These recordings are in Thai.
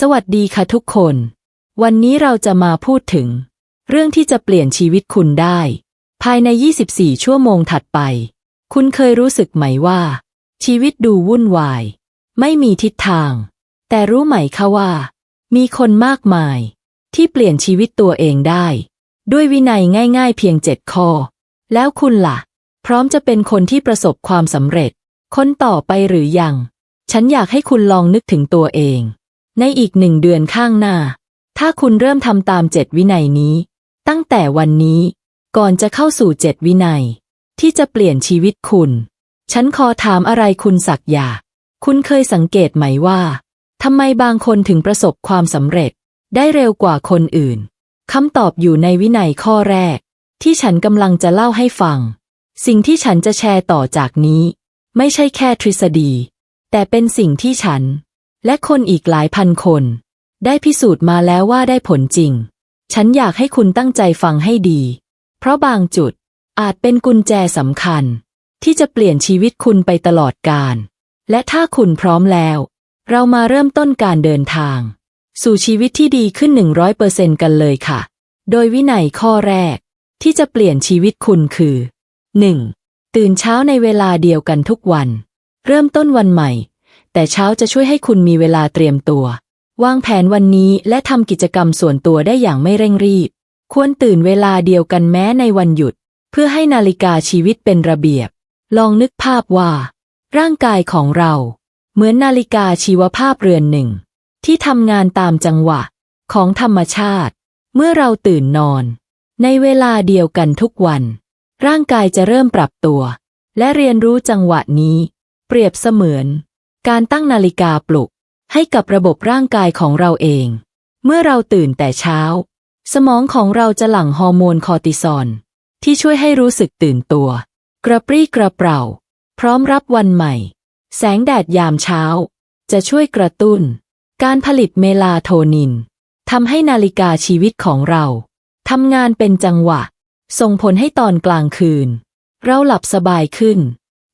สวัสดีค่ะทุกคน วันนี้เราจะมาพูดถึง เรื่องที่จะเปลี่ยนชีวิตคุณได้ ภายใน 24 ชั่วโมงถัดไป คุณเคยรู้สึกไหมว่า ชีวิตดูวุ่นวาย ไม่มีทิศทาง แต่รู้ไหมคะว่า มีคนมากมาย ที่เปลี่ยนชีวิตตัวเองได้ ด้วยวินัยง่าย ๆ เพียงเจ็ดข้อ แล้วคุณล่ะ พร้อมจะเป็นคนที่ประสบความสำเร็จ คนต่อไปหรือยัง ฉันอยากให้คุณลองนึกถึงตัวเอง ในอีกหนึ่งเดือนข้างหน้า ถ้าคุณเริ่มทำตามเจ็ดวินัยนี้ ตั้งแต่วันนี้ก่อนจะเข้าสู่เจ็ดวินัย ที่จะเปลี่ยนชีวิตคุณ ฉันขอถามอะไรคุณสักอยาคุณเคยสังเกตไหมว่าทำไมบางคนถึงประสบความสำเร็จ ได้เร็วกว่าคนอื่นคำตอบอยู่ในวินัยข้อแรก ที่ฉันกำลังจะเล่าให้ฟัง สิ่งที่ฉันจะแชร์ต่อจากนี้ ไม่ใช่แค่ทฤษฎี แต่เป็นสิ่งที่ฉัน และคนอีกหลายพันคน ได้พิสูจน์มาแล้วว่าได้ผลจริง ฉันอยากให้คุณตั้งใจฟังให้ดี เพราะบางจุดอาจเป็นกุญแจสำคัญ ที่จะเปลี่ยนชีวิตคุณไปตลอดกาลและถ้าคุณพร้อมแล้ว เรามาเริ่มต้นการเดินทาง สู่ชีวิตที่ดีขึ้น 100%กันเลยค่ะ โดยวินัยข้อแรก ที่จะเปลี่ยนชีวิตคุณคือ 1. ตื่นเช้าในเวลาเดียวกันทุกวัน เริ่มต้นวันใหม่ แต่เช้าจะช่วยให้คุณมีเวลาเตรียมตัว วางแผนวันนี้และทำกิจกรรมส่วนตัวได้อย่างไม่เร่งรีบ ควรตื่นเวลาเดียวกันแม้ในวันหยุด เพื่อให้นาฬิกาชีวิตเป็นระเบียบ ลองนึกภาพว่า ร่างกายของเรา เหมือนนาฬิกาชีวภาพเรือนหนึ่ง ที่ทำงานตามจังหวะ ของธรรมชาติ เมื่อเราตื่นนอน ในเวลาเดียวกันทุกวัน ร่างกายจะเริ่มปรับตัว และเรียนรู้จังหวะนี้ เปรียบเสมือน การตั้งนาฬิกาปลุก ให้กับระบบร่างกายของเราเอง เมื่อเราตื่นแต่เช้า สมองของเราจะหลั่งฮอร์โมนคอร์ติซอลที่ช่วยให้รู้สึกตื่นตัว กระปรี้กระเปร่า พร้อมรับวันใหม่ แสงแดดยามเช้า จะช่วยกระตุ้น การผลิตเมลาโทนินทำให้นาฬิกาชีวิตของเราทำงานเป็นจังหวะ ส่งผลให้ตอนกลางคืน เราหลับสบายขึ้น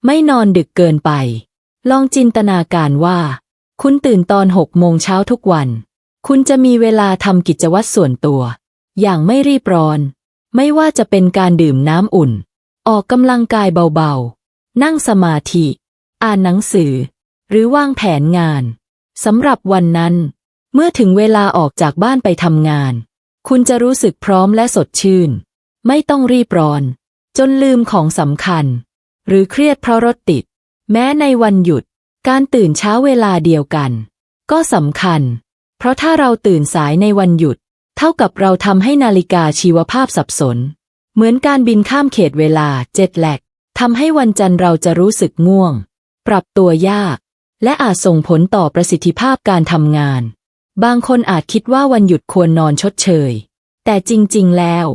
ไม่นอนดึกเกินไป ลองจินตนาการว่า คุณตื่นตอนหกโมงเช้าทุกวัน คุณจะมีเวลาทำกิจวัตรส่วนตัว อย่างไม่รีบร้อน ไม่ว่าจะเป็นการดื่มน้ำอุ่น ออกกำลังกายเบาๆ นั่งสมาธิ อ่านหนังสือ หรือวางแผนงานสำหรับวันนั้น เมื่อถึงเวลาออกจากบ้านไปทำงาน คุณจะรู้สึกพร้อมและสดชื่น ไม่ต้องรีบร้อน จนลืมของสำคัญ หรือเครียดเพราะรถติด แม้ในวันหยุด การตื่นเช้าเวลาเดียวกัน ก็สำคัญ เพราะถ้าเราตื่นสายในวันหยุด เท่ากับเราทำให้นาฬิกาชีวภาพสับสน เหมือนการบินข้ามเขตเวลาเจ็ดแหลกทำให้วันจันทร์เราจะรู้สึกง่วง ปรับตัวยาก และอาจส่งผลต่อประสิทธิภาพการทำงาน บางคนอาจคิดว่าวันหยุดควรนอนชดเชย แต่จริง ๆ แล้ว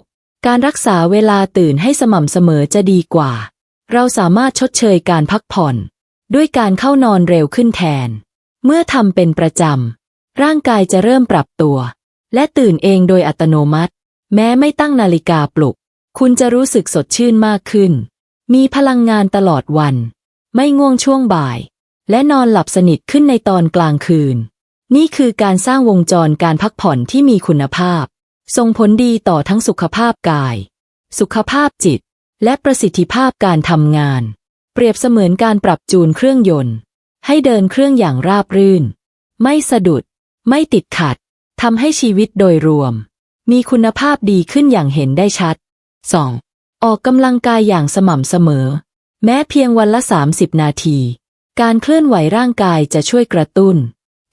การรักษาเวลาตื่นให้สม่ำเสมอจะดีกว่า เราสามารถชดเชยการพักผ่อน ด้วยการเข้านอนเร็วขึ้นแทน เมื่อทำเป็นประจำ ร่างกายจะเริ่มปรับตัว และตื่นเองโดยอัตโนมัติ แม้ไม่ตั้งนาฬิกาปลุก คุณจะรู้สึกสดชื่นมากขึ้น มีพลังงานตลอดวัน ไม่ง่วงช่วงบ่าย และนอนหลับสนิทขึ้นในตอนกลางคืน นี่คือการสร้างวงจรการพักผ่อนที่มีคุณภาพ ส่งผลดีต่อทั้งสุขภาพกาย สุขภาพจิต และประสิทธิภาพการทำงาน เปรียบเสมือนการปรับจูนเครื่องยนต์ ให้เดินเครื่องอย่างราบรื่น ไม่สะดุด ไม่ติดขัดทำให้ชีวิตโดยรวม มีคุณภาพดีขึ้นอย่างเห็นได้ชัด 2. ออกกำลังกายอย่างสม่ำเสมอ แม้เพียงวันละ 30 นาที การเคลื่อนไหวร่างกายจะช่วยกระตุ้น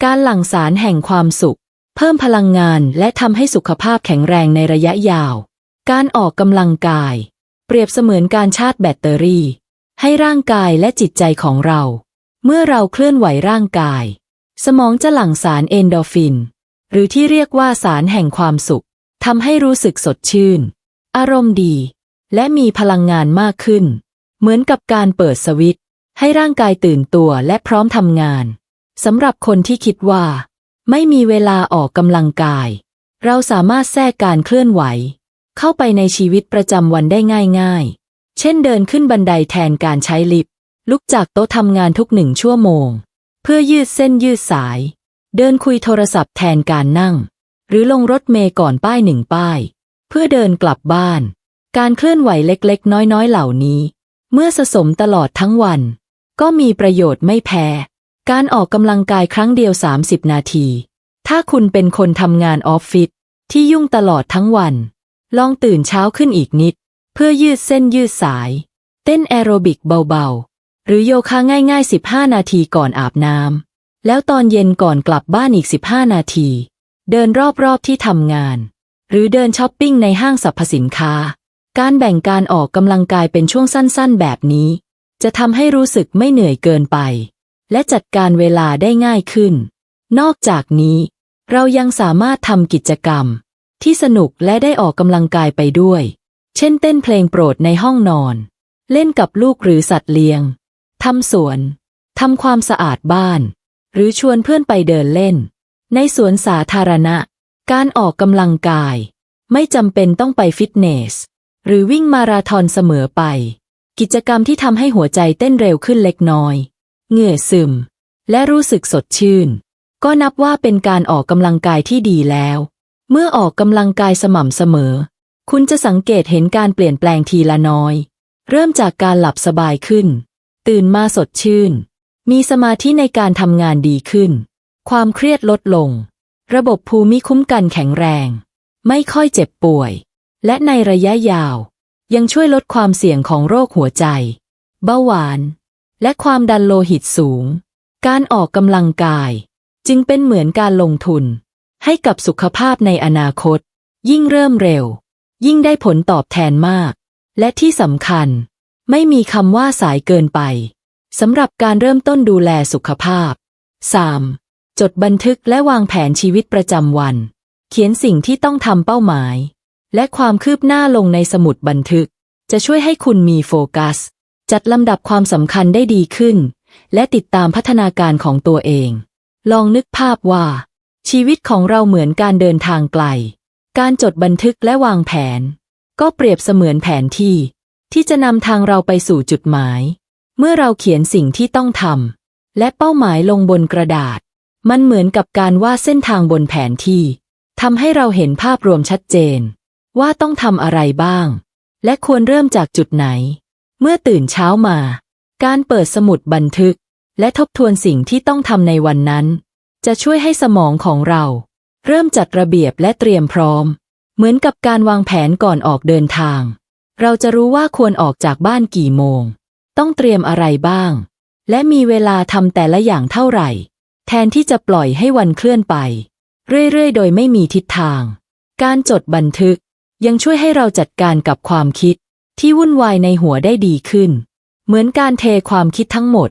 การหลั่งสารแห่งความสุข เพิ่มพลังงานและทำให้สุขภาพแข็งแรงในระยะยาว การออกกำลังกาย เปรียบเสมือนการชาร์จแบตเตอรี่ ให้ร่างกายและจิตใจของเรา เมื่อเราเคลื่อนไหวร่างกาย สมองจะหลั่งสารเอนโดฟิน หรือที่เรียกว่าสารแห่งความสุขทำให้รู้สึกสดชื่น อารมณ์ดี และมีพลังงานมากขึ้น เหมือนกับการเปิดสวิตช์ให้ร่างกายตื่นตัวและพร้อมทำงานสำหรับคนที่คิดว่า ไม่มีเวลาออกกำลังกาย เราสามารถแทรกการเคลื่อนไหว เข้าไปในชีวิตประจำวันได้ง่ายๆ เช่นเดินขึ้นบันไดแทนการใช้ลิฟต์ลุกจากโต๊ะทำงานทุกหนึ่งชั่วโมง เพื่อยืดเส้นยืดสาย เดินคุยโทรศัพท์แทนการนั่ง หรือลงรถเมล์ก่อนป้ายหนึ่งป้าย เพื่อเดินกลับบ้าน การเคลื่อนไหวเล็กๆ น้อยๆเหล่านี้ เมื่อสะสมตลอดทั้งวัน ก็มีประโยชน์ไม่แพ้ การออกกำลังกายครั้งเดียว 30 นาที ถ้าคุณเป็นคนทำงานออฟฟิศที่ยุ่งตลอดทั้งวัน ลองตื่นเช้าขึ้นอีกนิด เพื่อยืดเส้นยืดสาย เต้นแอโรบิกเบาๆ หรือโยคะง่ายๆ 15 นาทีก่อนอาบน้ำแล้วตอนเย็นก่อนกลับบ้านอีก 15 นาที เดินรอบๆที่ทำงาน หรือเดินช้อปปิ้งในห้างสรรพสินค้า การแบ่งการออกกำลังกายเป็นช่วงสั้นๆ แบบนี้ จะทำให้รู้สึกไม่เหนื่อยเกินไป และจัดการเวลาได้ง่ายขึ้น นอกจากนี้ เรายังสามารถทำกิจกรรม ที่สนุกและได้ออกกำลังกายไปด้วย เช่นเต้นเพลงโปรดในห้องนอน เล่นกับลูกหรือสัตว์เลี้ยง ทำสวน ทำความสะอาดบ้าน หรือชวนเพื่อนไปเดินเล่น ในสวนสาธารณะ การออกกำลังกาย ไม่จำเป็นต้องไปฟิตเนส หรือวิ่งมาราธอนเสมอไป กิจกรรมที่ทำให้หัวใจเต้นเร็วขึ้นเล็กน้อย เหงื่อซึม และรู้สึกสดชื่น ก็นับว่าเป็นการออกกำลังกายที่ดีแล้ว เมื่อออกกำลังกายสม่ำเสมอ คุณจะสังเกตเห็นการเปลี่ยนแปลงทีละน้อย เริ่มจากการหลับสบายขึ้น ตื่นมาสดชื่น มีสมาธิในการทำงานดีขึ้น ความเครียดลดลง ระบบภูมิคุ้มกันแข็งแรง ไม่ค่อยเจ็บป่วย และในระยะยาว ยังช่วยลดความเสี่ยงของโรคหัวใจ เบาหวาน และความดันโลหิตสูง การออกกำลังกาย จึงเป็นเหมือนการลงทุน ให้กับสุขภาพในอนาคต ยิ่งเริ่มเร็ว ยิ่งได้ผลตอบแทนมาก และที่สำคัญ ไม่มีคำว่าสายเกินไปสำหรับการเริ่มต้นดูแลสุขภาพ 3. จดบันทึกและวางแผนชีวิตประจำวัน เขียนสิ่งที่ต้องทำเป้าหมาย และความคืบหน้าลงในสมุดบันทึก จะช่วยให้คุณมีโฟกัส จัดลำดับความสำคัญได้ดีขึ้น และติดตามพัฒนาการของตัวเอง ลองนึกภาพว่า ชีวิตของเราเหมือนการเดินทางไกล การจดบันทึกและวางแผน ก็เปรียบเสมือนแผนที่ ที่จะนำทางเราไปสู่จุดหมาย เมื่อเราเขียนสิ่งที่ต้องทำและเป้าหมายลงบนกระดาษ มันเหมือนกับการวาดเส้นทางบนแผนที่ทำให้เราเห็นภาพรวมชัดเจน ว่าต้องทำอะไรบ้าง และควรเริ่มจากจุดไหน เมื่อตื่นเช้ามา การเปิดสมุดบันทึก และทบทวนสิ่งที่ต้องทำในวันนั้น จะช่วยให้สมองของเรา เริ่มจัดระเบียบและเตรียมพร้อม เหมือนกับการวางแผนก่อนออกเดินทาง เราจะรู้ว่าควรออกจากบ้านกี่โมง ต้องเตรียมอะไรบ้าง และมีเวลาทำแต่ละอย่างเท่าไหร่ แทนที่จะปล่อยให้วันเคลื่อนไป เรื่อยๆ โดยไม่มีทิศทาง การจดบันทึก ยังช่วยให้เราจัดการกับความคิด ที่วุ่นวายในหัวได้ดีขึ้น เหมือนการเทความคิดทั้งหมด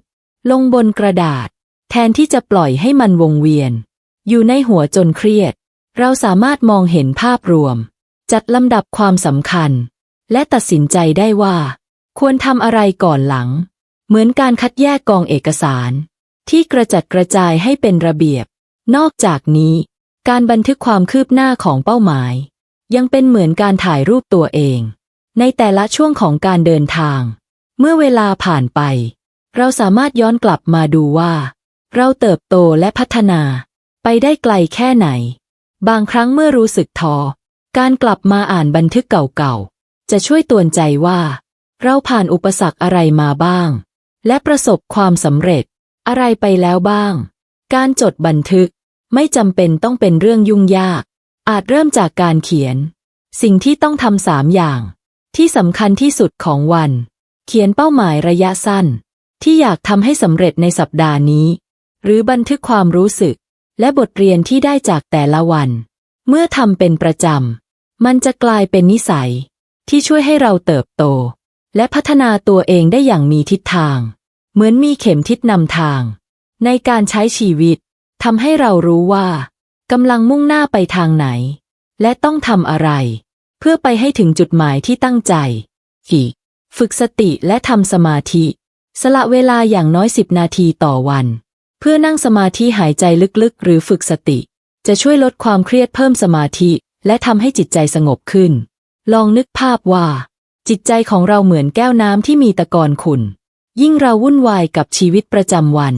ลงบนกระดาษ แทนที่จะปล่อยให้มันวงเวียน อยู่ในหัวจนเครียด เราสามารถมองเห็นภาพรวม จัดลำดับความสำคัญ และตัดสินใจได้ว่า ควรทำอะไรก่อนหลัง เหมือนการคัดแยกกองเอกสาร ที่กระจัดกระจายให้เป็นระเบียบ นอกจากนี้ การบันทึกความคืบหน้าของเป้าหมาย ยังเป็นเหมือนการถ่ายรูปตัวเอง ในแต่ละช่วงของการเดินทาง เมื่อเวลาผ่านไป เราสามารถย้อนกลับมาดูว่า เราเติบโตและพัฒนาไปได้ไกลแค่ไหน บางครั้งเมื่อรู้สึกท้อการกลับมาอ่านบันทึกเก่าๆ จะช่วยตวนใจว่า เราผ่านอุปสรรคอะไรมาบ้าง และประสบความสำเร็จ อะไรไปแล้วบ้าง การจดบันทึกไม่จำเป็นต้องเป็นเรื่องยุ่งยาก อาจเริ่มจากการเขียน สิ่งที่ต้องทำสามอย่าง ที่สำคัญที่สุดของวัน เขียนเป้าหมายระยะสั้น ที่อยากทำให้สำเร็จในสัปดาห์นี้ หรือบันทึกความรู้สึก และบทเรียนที่ได้จากแต่ละวัน เมื่อทำเป็นประจำ มันจะกลายเป็นนิสัย ที่ช่วยให้เราเติบโต และพัฒนาตัวเองได้อย่างมีทิศทาง เหมือนมีเข็มทิศนำทาง ในการใช้ชีวิตทำให้เรารู้ว่ากำลังมุ่งหน้าไปทางไหน และต้องทำอะไร เพื่อไปให้ถึงจุดหมายที่ตั้งใจอีกฝึกสติและทำสมาธิ สละเวลาอย่างน้อยสิบนาทีต่อวัน เพื่อนั่งสมาธิหายใจลึกๆ หรือฝึกสติ จะช่วยลดความเครียดเพิ่มสมาธิ และทำให้จิตใจสงบขึ้น ลองนึกภาพว่า จิตใจของเราเหมือนแก้วน้ำที่มีตะกอนขุ่นยิ่งเราวุ่นวายกับชีวิตประจำวัน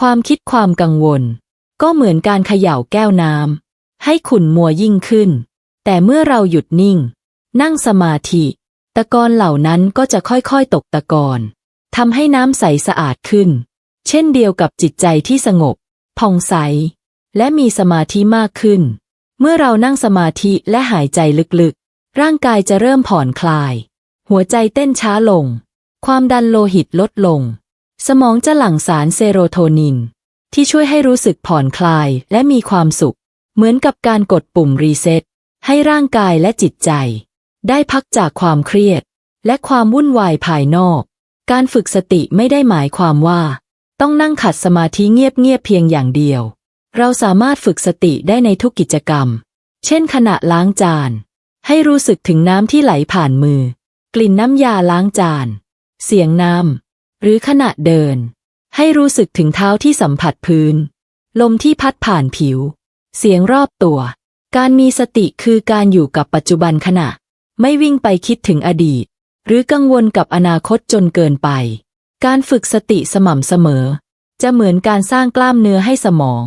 ความคิดความกังวล ก็เหมือนการเขย่าแก้วน้ำให้ขุ่นมัวยิ่งขึ้น แต่เมื่อเราหยุดนิ่ง นั่งสมาธิ ตะกอนเหล่านั้นก็จะค่อยๆตกตะกอนทำให้น้ำใสสะอาดขึ้น เช่นเดียวกับจิตใจที่สงบผ่องใส และมีสมาธิมากขึ้น เมื่อเรานั่งสมาธิและหายใจลึกๆ ร่างกายจะเริ่มผ่อนคลาย หัวใจเต้นช้าลง ความดันโลหิตลดลง สมองจะหลั่งสารเซโรโทนิน ที่ช่วยให้รู้สึกผ่อนคลายและมีความสุข เหมือนกับการกดปุ่มรีเซ็ตให้ร่างกายและจิตใจ ได้พักจากความเครียด และความวุ่นวายภายนอก การฝึกสติไม่ได้หมายความว่า ต้องนั่งขัดสมาธิเงียบๆเพียงอย่างเดียว เราสามารถฝึกสติได้ในทุกกิจกรรม เช่นขณะล้างจาน ให้รู้สึกถึงน้ำที่ไหลผ่านมือ กลิ่นน้ำยาล้างจาน เสียงน้ำหรือขณะเดิน ให้รู้สึกถึงเท้าที่สัมผัสพื้น ลมที่พัดผ่านผิว เสียงรอบตัว การมีสติคือการอยู่กับปัจจุบันขณะ ไม่วิ่งไปคิดถึงอดีต หรือกังวลกับอนาคตจนเกินไป การฝึกสติสม่ำเสมอ จะเหมือนการสร้างกล้ามเนื้อให้สมอง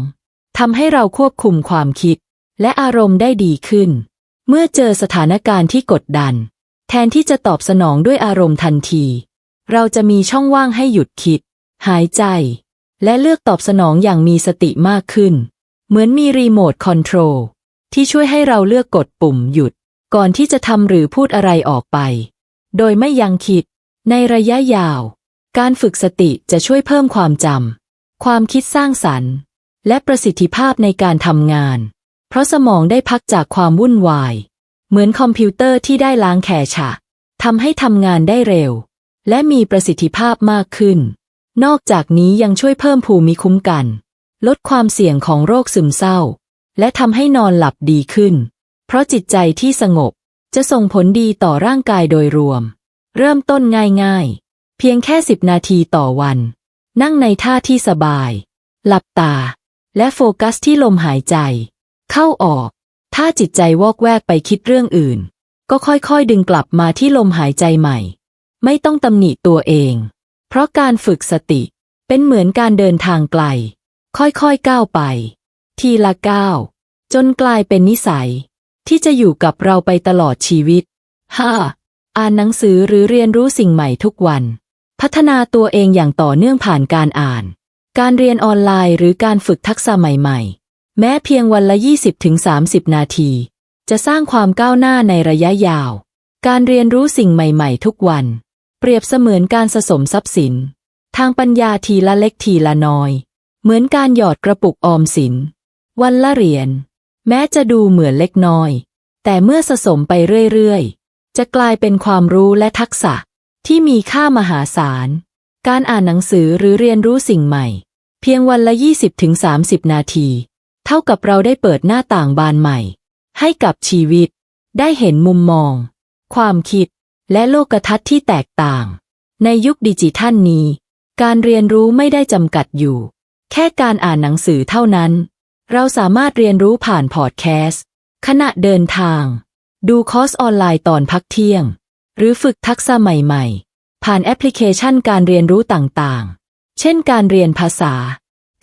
ทำให้เราควบคุมความคิด และอารมณ์ได้ดีขึ้น เมื่อเจอสถานการณ์ที่กดดัน แทนที่จะตอบสนองด้วยอารมณ์ทันที เราจะมีช่องว่างให้หยุดคิด หายใจ และเลือกตอบสนองอย่างมีสติมากขึ้น เหมือนมีรีโมทคอนโทรลที่ช่วยให้เราเลือกกดปุ่มหยุด ก่อนที่จะทำหรือพูดอะไรออกไป โดยไม่ยังคิด ในระยะยาว การฝึกสติจะช่วยเพิ่มความจำ ความคิดสร้างสรรค์ และประสิทธิภาพในการทำงาน เพราะสมองได้พักจากความวุ่นวาย เหมือนคอมพิวเตอร์ที่ได้ล้างแคชะทำให้ทำงานได้เร็ว และมีประสิทธิภาพมากขึ้น นอกจากนี้ยังช่วยเพิ่มภูมิคุ้มกัน ลดความเสี่ยงของโรคซึมเศร้า และทำให้นอนหลับดีขึ้น เพราะจิตใจที่สงบจะส่งผลดีต่อร่างกายโดยรวม เริ่มต้นง่ายๆ เพียงแค่สิบนาทีต่อวัน นั่งในท่าที่สบาย หลับตา และโฟกัสที่ลมหายใจ เข้าออก ถ้าจิตใจวอกแวกไปคิดเรื่องอื่น ก็ค่อยๆดึงกลับมาที่ลมหายใจใหม่ ไม่ต้องตำหนิตัวเอง เพราะการฝึกสติเป็นเหมือนการเดินทางไกล ค่อยๆก้าวไป ทีละก้าว จนกลายเป็นนิสัย ที่จะอยู่กับเราไปตลอดชีวิต 5. อ่านหนังสือหรือเรียนรู้สิ่งใหม่ทุกวัน พัฒนาตัวเองอย่างต่อเนื่องผ่านการอ่าน การเรียนออนไลน์หรือการฝึกทักษะใหม่ๆ แม้เพียงวันละ 20-30 นาที จะสร้างความก้าวหน้าในระยะยาว การเรียนรู้สิ่งใหม่ๆ ทุกวัน เปรียบเสมือนการสะสมทรัพย์สิน ทางปัญญาทีละเล็กทีละน้อย เหมือนการหยอดกระปุกออมสิน วันละเหรียญแม้จะดูเหมือนเล็กน้อย แต่เมื่อสะสมไปเรื่อยๆ จะกลายเป็นความรู้และทักษะ ที่มีค่ามหาศาล การอ่านหนังสือหรือเรียนรู้สิ่งใหม่ เพียงวันละ 20-30 นาที เท่ากับเราได้เปิดหน้าต่างบานใหม่ ให้กับชีวิต ได้เห็นมุมมอง ความคิด และโลกทัศน์ที่แตกต่าง ในยุคดิจิทัลนี้ การเรียนรู้ไม่ได้จำกัดอยู่ แค่การอ่านหนังสือเท่านั้น เราสามารถเรียนรู้ผ่านพอดแคสต์ขณะเดินทาง ดูคอร์สออนไลน์ตอนพักเที่ยง หรือฝึกทักษะใหม่ๆ ผ่านแอปพลิเคชันการเรียนรู้ต่างๆ เช่นการเรียนภาษา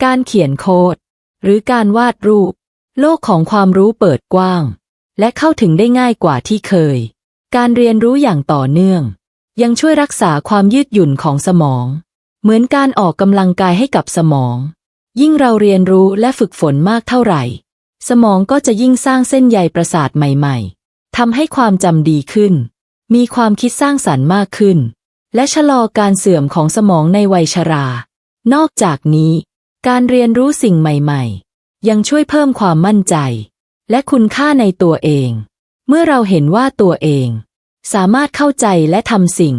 การเขียนโค้ด หรือการวาดรูป โลกของความรู้เปิดกว้าง และเข้าถึงได้ง่ายกว่าที่เคย การเรียนรู้อย่างต่อเนื่อง ยังช่วยรักษาความยืดหยุ่นของสมอง เหมือนการออกกำลังกายให้กับสมอง ยิ่งเราเรียนรู้และฝึกฝนมากเท่าไหร่ สมองก็จะยิ่งสร้างเส้นใยประสาทใหม่ ๆทำให้ความจำดีขึ้น มีความคิดสร้างสรรค์มากขึ้น และชะลอการเสื่อมของสมองในวัยชรา นอกจากนี้ การเรียนรู้สิ่งใหม่ ๆ ยังช่วยเพิ่มความมั่นใจ และคุณค่าในตัวเอง เมื่อเราเห็นว่าตัวเอง สามารถเข้าใจและทำสิ่ง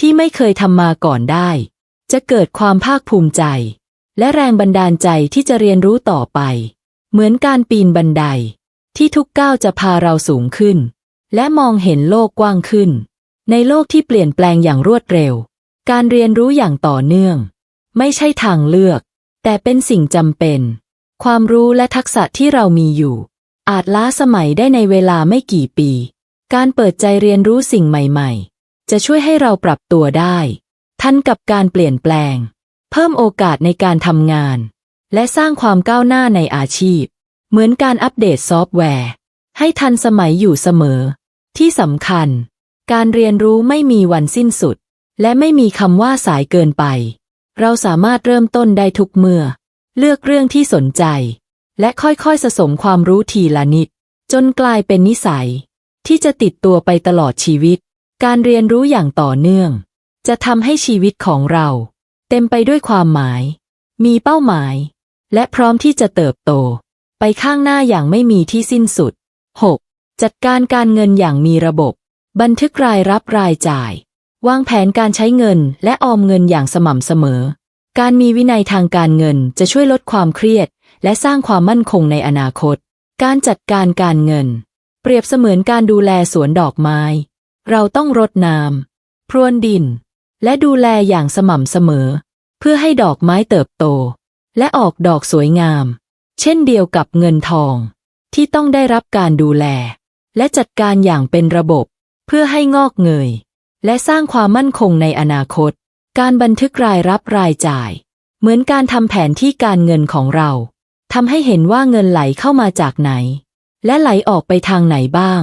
ที่ไม่เคยทำมาก่อนได้ จะเกิดความภาคภูมิใจ และแรงบันดาลใจที่จะเรียนรู้ต่อไป เหมือนการปีนบันได ที่ทุกก้าวจะพาเราสูงขึ้น และมองเห็นโลกกว้างขึ้น ในโลกที่เปลี่ยนแปลงอย่างรวดเร็ว การเรียนรู้อย่างต่อเนื่อง ไม่ใช่ทางเลือก แต่เป็นสิ่งจำเป็น ความรู้และทักษะที่เรามีอยู่ อาจล้าสมัยได้ในเวลาไม่กี่ปี การเปิดใจเรียนรู้สิ่งใหม่ ๆ จะช่วยให้เราปรับตัวได้ ทันกับการเปลี่ยนแปลง เพิ่มโอกาสในการทำงาน และสร้างความก้าวหน้าในอาชีพ เหมือนการอัปเดตซอฟต์แวร์ ให้ทันสมัยอยู่เสมอ ที่สำคัญ การเรียนรู้ไม่มีวันสิ้นสุด และไม่มีคำว่าสายเกินไป เราสามารถเริ่มต้นได้ทุกเมื่อ เลือกเรื่องที่สนใจ และค่อยๆสะสมความรู้ทีละนิด จนกลายเป็นนิสัย ที่จะติดตัวไปตลอดชีวิต การเรียนรู้อย่างต่อเนื่อง จะทำให้ชีวิตของเรา เต็มไปด้วยความหมาย มีเป้าหมาย และพร้อมที่จะเติบโต ไปข้างหน้าอย่างไม่มีที่สิ้นสุด 6. จัดการการเงินอย่างมีระบบ บันทึกรายรับรายจ่าย วางแผนการใช้เงินและออมเงินอย่างสม่ำเสมอ การมีวินัยทางการเงินจะช่วยลดความเครียด และสร้างความมั่นคงในอนาคต การจัดการการเงิน เปรียบเสมือนการดูแลสวนดอกไม้ เราต้องรดน้ำพรวนดิน และดูแลอย่างสม่ำเสมอ เพื่อให้ดอกไม้เติบโต และออกดอกสวยงาม เช่นเดียวกับเงินทอง ที่ต้องได้รับการดูแล และจัดการอย่างเป็นระบบ เพื่อให้งอกเงย และสร้างความมั่นคงในอนาคต การบันทึกรายรับรายจ่าย เหมือนการทำแผนที่การเงินของเราทำให้เห็นว่าเงินไหลเข้ามาจากไหน และไหลออกไปทางไหนบ้าง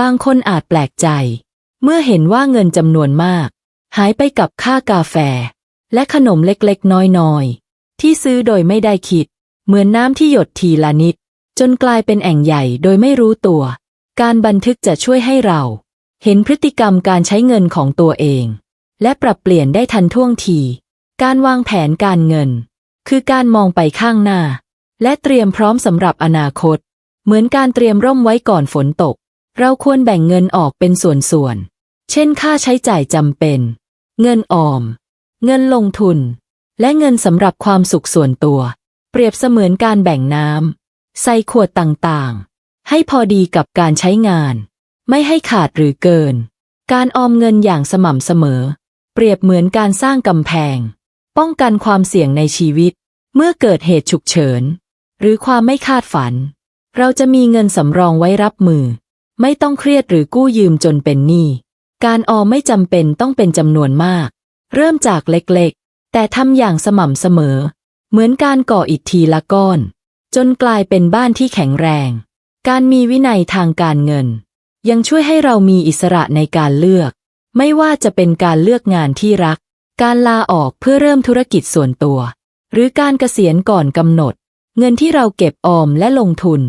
บางคนอาจแปลกใจ เมื่อเห็นว่าเงินจำนวนมาก หายไปกับค่ากาแฟ และขนมเล็กๆ น้อยๆ ที่ซื้อโดยไม่ได้คิด เหมือนน้ำที่หยดทีละนิด จนกลายเป็นแอ่งใหญ่โดยไม่รู้ตัว การบันทึกจะช่วยให้เรา เห็นพฤติกรรมการใช้เงินของตัวเอง และปรับเปลี่ยนได้ทันท่วงที การวางแผนการเงิน คือการมองไปข้างหน้า และเตรียมพร้อมสำหรับอนาคต เหมือนการเตรียมร่มไว้ก่อนฝนตก เราควรแบ่งเงินออกเป็นส่วนๆ เช่นค่าใช้จ่ายจำเป็น เงินออม เงินลงทุน และเงินสำหรับความสุขส่วนตัว เปรียบเสมือนการแบ่งน้ำใส่ขวดต่างๆ ให้พอดีกับการใช้งาน ไม่ให้ขาดหรือเกิน การออมเงินอย่างสม่ำเสมอ เปรียบเหมือนการสร้างกำแพง ป้องกันความเสี่ยงในชีวิต เมื่อเกิดเหตุฉุกเฉิน หรือความไม่คาดฝัน เราจะมีเงินสำรองไว้รับมือ ไม่ต้องเครียดหรือกู้ยืมจนเป็นหนี้การออมไม่จำเป็นต้องเป็นจำนวนมาก เริ่มจากเล็กๆ แต่ทำอย่างสม่ำเสมอ เหมือนการก่ออิฐทีละก้อน จนกลายเป็นบ้านที่แข็งแรง การมีวินัยทางการเงิน ยังช่วยให้เรามีอิสระในการเลือก ไม่ว่าจะเป็นการเลือกงานที่รัก การลาออกเพื่อเริ่มธุรกิจส่วนตัว หรือการเกษียณก่อนกำหนด เงินที่เราเก็บออมและลงทุน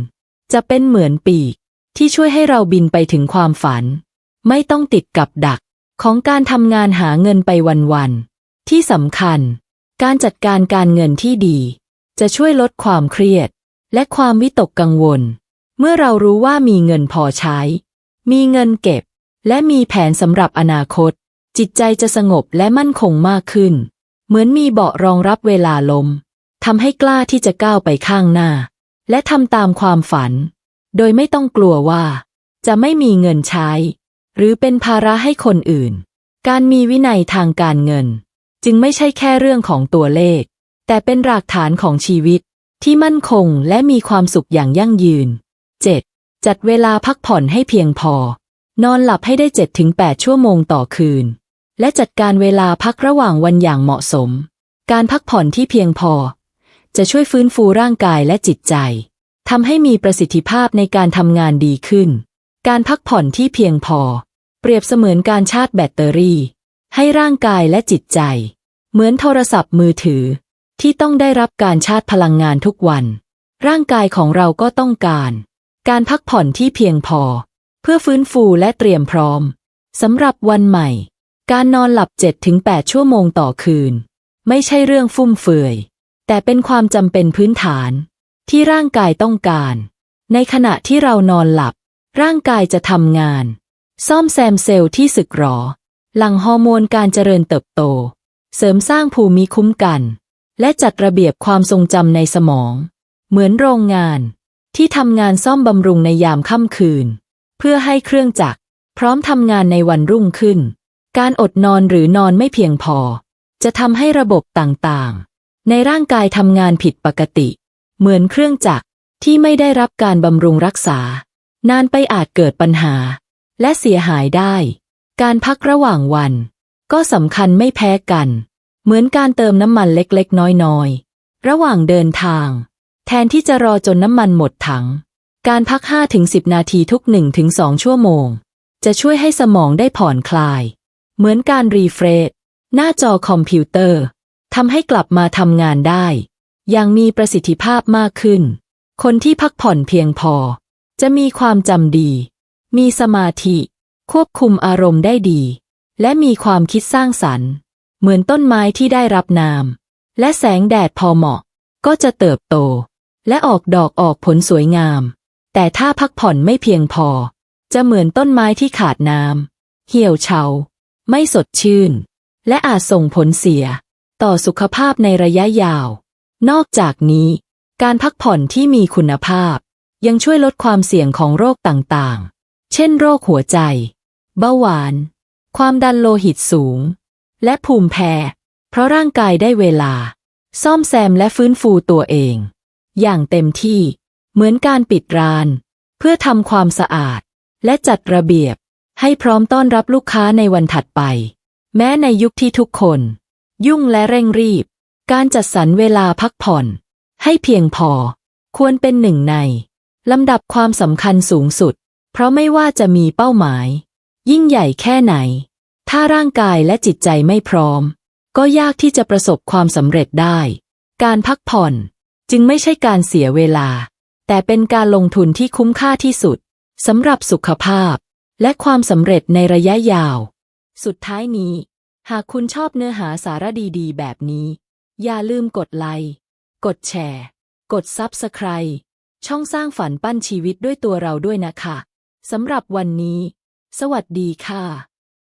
จะเป็นเหมือนปีก ที่ช่วยให้เราบินไปถึงความฝัน ไม่ต้องติดกับดัก ของการทำงานหาเงินไปวันๆที่สำคัญ การจัดการการเงินที่ดี จะช่วยลดความเครียด และความวิตกกังวล เมื่อเรารู้ว่ามีเงินพอใช้ มีเงินเก็บ และมีแผนสำหรับอนาคต จิตใจจะสงบและมั่นคงมากขึ้น เหมือนมีเบาะรองรับเวลาลมทำให้กล้าที่จะก้าวไปข้างหน้า และทำตามความฝัน โดยไม่ต้องกลัวว่า จะไม่มีเงินใช้ หรือเป็นภาระให้คนอื่น การมีวินัยทางการเงิน จึงไม่ใช่แค่เรื่องของตัวเลข แต่เป็นรากฐานของชีวิตที่มั่นคงและมีความสุขอย่างยั่งยืน จัดเวลาพักผ่อนให้เพียงพอ นอนหลับให้ได้ 7-8 ชั่วโมงต่อคืน และจัดการเวลาพักระหว่างวันอย่างเหมาะสม การพักผ่อนที่เพียงพอ จะช่วยฟื้นฟูร่างกายและจิตใจทำให้มีประสิทธิภาพในการทำงานดีขึ้น การพักผ่อนที่เพียงพอ เปรียบเสมือนการชาร์จแบตเตอรี่ ให้ร่างกายและจิตใจ เหมือนโทรศัพท์มือถือ ที่ต้องได้รับการชาร์จพลังงานทุกวัน ร่างกายของเราก็ต้องการ การพักผ่อนที่เพียงพอ เพื่อฟื้นฟูและเตรียมพร้อมสำหรับวันใหม่ การนอนหลับ 7-8 ชั่วโมงต่อคืน ไม่ใช่เรื่องฟุ่มเฟือย แต่เป็นความจำเป็นพื้นฐาน ที่ร่างกายต้องการ ในขณะที่เรานอนหลับ ร่างกายจะทำงาน ซ่อมแซมเซลล์ที่สึกหรอ หลั่งฮอร์โมนการเจริญเติบโต เสริมสร้างภูมิคุ้มกัน และจัดระเบียบความทรงจำในสมอง เหมือนโรงงาน ที่ทำงานซ่อมบำรุงในยามค่ำคืน เพื่อให้เครื่องจักร พร้อมทำงานในวันรุ่งขึ้น การอดนอนหรือนอนไม่เพียงพอ จะทำให้ระบบต่างๆ ในร่างกายทำงานผิดปกติ เหมือนเครื่องจักรที่ไม่ได้รับการบำรุงรักษา นานไปอาจเกิดปัญหา และเสียหายได้ การพักระหว่างวัน ก็สำคัญไม่แพ้กัน เหมือนการเติมน้ำมันเล็กๆ น้อยๆ ระหว่างเดินทาง แทนที่จะรอจนน้ำมันหมดถัง การพัก 5-10 นาทีทุก 1-2 ชั่วโมง จะช่วยให้สมองได้ผ่อนคลาย เหมือนการรีเฟรชหน้าจอคอมพิวเตอร์ทำให้กลับมาทำงานได้ อย่างมีประสิทธิภาพมากขึ้น คนที่พักผ่อนเพียงพอ จะมีความจำดี มีสมาธิ ควบคุมอารมณ์ได้ดี และมีความคิดสร้างสรรค์ เหมือนต้นไม้ที่ได้รับน้ำและแสงแดดพอเหมาะ ก็จะเติบโต และออกดอกออกผลสวยงาม แต่ถ้าพักผ่อนไม่เพียงพอ จะเหมือนต้นไม้ที่ขาดน้ำเหี่ยวเฉา ไม่สดชื่น และอาจส่งผลเสีย ต่อสุขภาพในระยะยาว นอกจากนี้ การพักผ่อนที่มีคุณภาพ ยังช่วยลดความเสี่ยงของโรคต่างๆ เช่นโรคหัวใจ เบาหวาน ความดันโลหิตสูง และภูมิแพ้ เพราะร่างกายได้เวลา ซ่อมแซมและฟื้นฟูตัวเอง อย่างเต็มที่ เหมือนการปิดร้าน เพื่อทำความสะอาด และจัดระเบียบ ให้พร้อมต้อนรับลูกค้าในวันถัดไป แม้ในยุคที่ทุกคน ยุ่งและเร่งรีบ การจัดสรรเวลาพักผ่อน ให้เพียงพอ ควรเป็นหนึ่งในลำดับความสำคัญสูงสุด เพราะไม่ว่าจะมีเป้าหมาย ยิ่งใหญ่แค่ไหน ถ้าร่างกายและจิตใจไม่พร้อม ก็ยากที่จะประสบความสำเร็จได้ การพักผ่อน จึงไม่ใช่การเสียเวลา แต่เป็นการลงทุนที่คุ้มค่าที่สุดสำหรับสุขภาพ และความสำเร็จในระยะยาว สุดท้ายนี้ หากคุณชอบเนื้อหาสาระดีๆ แบบนี้ อย่าลืมกดไลค์กดแชร์ กดซับสไคร b ช่องสร้างฝันปั้นชีวิตด้วยตัวเราด้วยนะคะสำหรับวันนี้ สวัสดีค่ะ